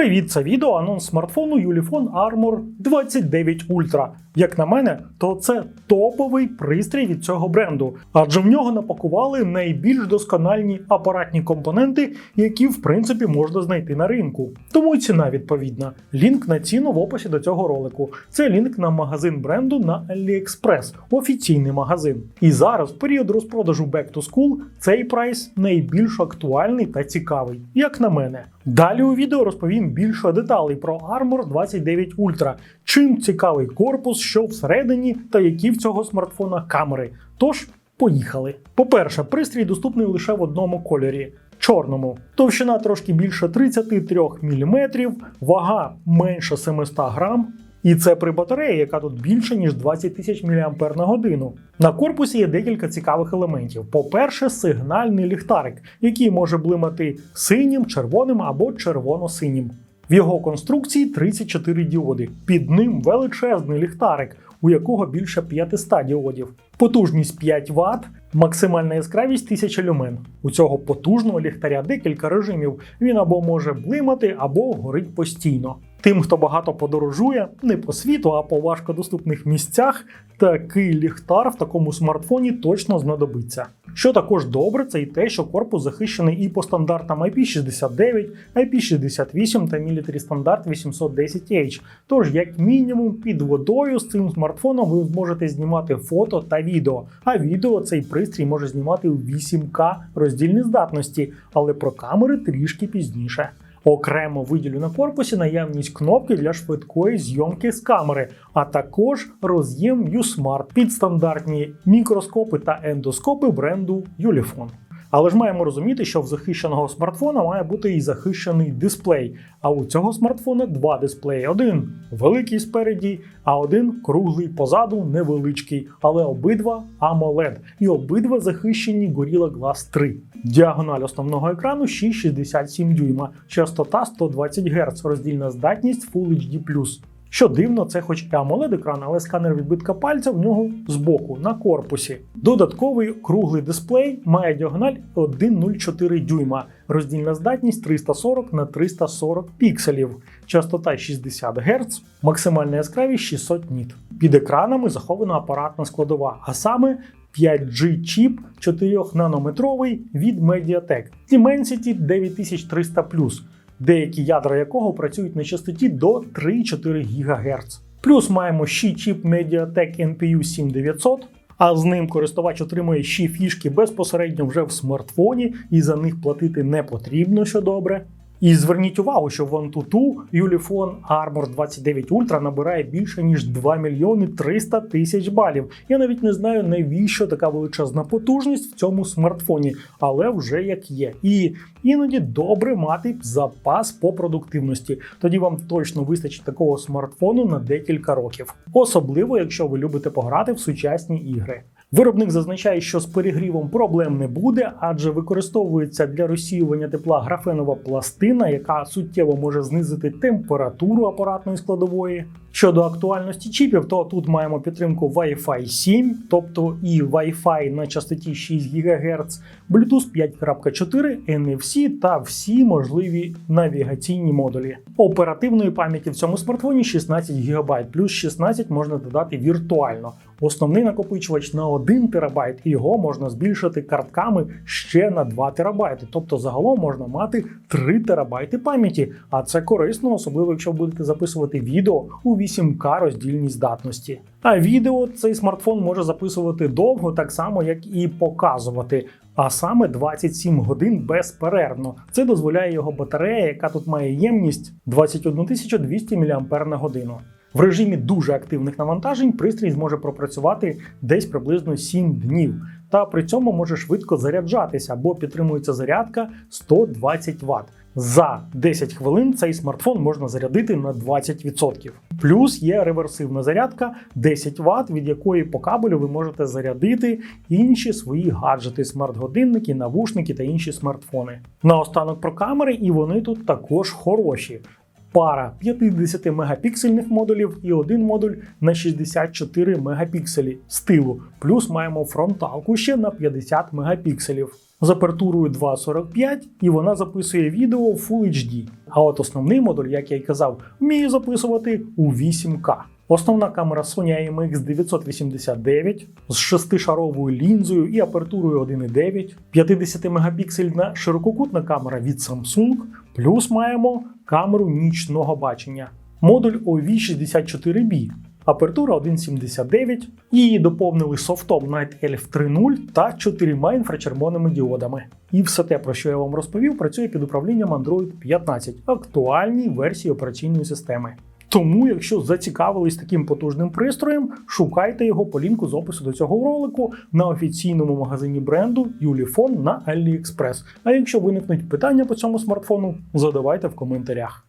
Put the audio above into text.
Привіт, це відео анонс смартфону Ulefone Armor 29 Ultra. Як на мене, то це топовий пристрій від цього бренду, адже в нього напакували найбільш доскональні апаратні компоненти, які в принципі можна знайти на ринку. Тому й ціна відповідна. Лінк на ціну в описі до цього ролику. Це лінк на магазин бренду на AliExpress, офіційний магазин. І зараз, в період розпродажу Back to School, цей прайс найбільш актуальний та цікавий, як на мене. Далі у відео розповім більше деталей про Armor 29 Ultra, чим цікавий корпус, що всередині та які в цього смартфона камери. Тож, поїхали. По-перше, пристрій доступний лише в одному кольорі. Чорному. Товщина трошки більше 33 мм, вага менше 700 грам. І це при батареї, яка тут більше ніж 20 тисяч мАч на годину. На корпусі є декілька цікавих елементів. По-перше, сигнальний ліхтарик, який може блимати синім, червоним або червоно-синім. В його конструкції 34 діоди. Під ним величезний ліхтарик, у якого більше 500 діодів. Потужність 5 Вт, максимальна яскравість 1000 люмен. У цього потужного ліхтаря декілька режимів. Він або може блимати, або горить постійно. Тим, хто багато подорожує, не по світу, а по важкодоступних місцях, такий ліхтар в такому смартфоні точно знадобиться. Що також добре, це і те, що корпус захищений і по стандартам IP69, IP68 та Military стандарт 810H. Тож, як мінімум, під водою з цим смартфоном ви зможете знімати фото та відео. А відео цей пристрій може знімати у 8К роздільній здатності, але про камери трішки пізніше. Окремо виділю на корпусі наявність кнопки для швидкої зйомки з камери, а також роз'єм U-Smart під стандартні мікроскопи та ендоскопи бренду Ulefone. Але ж маємо розуміти, що в захищеного смартфона має бути і захищений дисплей. А у цього смартфона два дисплеї: один великий спереді, а один круглий позаду, невеличкий, але обидва AMOLED. І обидва захищені Gorilla Glass 3. Діагональ основного екрану 6,67 дюйма, частота 120 Гц, роздільна здатність Full HD+. Що дивно, це хоч і amoled екран, але сканер відбитка пальця в нього збоку на корпусі. Додатковий круглий дисплей має діагональ 1,04 дюйма, роздільна здатність 340 на 340 пікселів, частота 60 Гц, максимальна яскравість 600 ніт. Під екранами захована апаратна складова, а саме 5G чіп 4-нанометровий від Mediatek Dimensity 9300 деякі ядра якого працюють на частоті до 3-4 ГГц. Плюс маємо ще чіп Mediatek NPU 7900, а з ним користувач отримує ще фішки безпосередньо вже в смартфоні, і за них платити не потрібно, що добре. І зверніть увагу, що в Antutu Ulefone Armor 29 Ultra набирає більше ніж 2 мільйони 300 тисяч балів. Я навіть не знаю, навіщо така величезна потужність в цьому смартфоні, але вже як є. І іноді добре мати запас по продуктивності. Тоді вам точно вистачить такого смартфону на декілька років, особливо якщо ви любите пограти в сучасні ігри. Виробник зазначає, що з перегрівом проблем не буде, адже використовується для розсіювання тепла графенова пластина, яка суттєво може знизити температуру апаратної складової. Щодо актуальності чіпів, то тут маємо підтримку Wi-Fi 7, тобто і Wi-Fi на частоті 6 ГГц, Bluetooth 5.4, NFC та всі можливі навігаційні модулі. Оперативної пам'яті в цьому смартфоні 16 ГБ, плюс 16 можна додати віртуально. Основний накопичувач на 1 ТБ, і його можна збільшити картками ще на 2 ТБ. Тобто загалом можна мати 3 ТБ пам'яті, а це корисно, особливо якщо будете записувати відео у 8К роздільній здатності. А відео цей смартфон може записувати довго, так само як і показувати. А саме 27 годин безперервно. Це дозволяє його батарея, яка тут має ємність 21 200 мАч на годину. В режимі дуже активних навантажень пристрій зможе пропрацювати десь приблизно 7 днів, та при цьому може швидко заряджатися, бо підтримується зарядка 120 Вт. За 10 хвилин цей смартфон можна зарядити на 20%. Плюс є реверсивна зарядка 10 Вт, від якої по кабелю ви можете зарядити інші свої гаджети, смарт-годинники, навушники та інші смартфони. Наостанок про камери, і вони тут також хороші пара 50 мегапіксельних модулів і один модуль на 64 мегапікселі стилу. Плюс маємо фронталку ще на 50 мегапікселів. З апертурою 2.45 і вона записує відео в Full HD. А от основний модуль, як я й казав, вміє записувати у 8К. Основна камера Sony IMX 989 з 6-шаровою лінзою і апертурою 1.9, 50 мегапіксельна ширококутна камера від Samsung, плюс маємо камеру нічного бачення. Модуль OV64B, апертура 1.79, її доповнили софтом Night Elf 3.0 та чотирма інфрачервоними діодами. І все те, про що я вам розповів, працює під управлінням Android 15, актуальній версії операційної системи. Тому, якщо зацікавились таким потужним пристроєм, шукайте його по лінку з опису до цього ролику на офіційному магазині бренду Юліфон на AliExpress. А якщо виникнуть питання по цьому смартфону, задавайте в коментарях.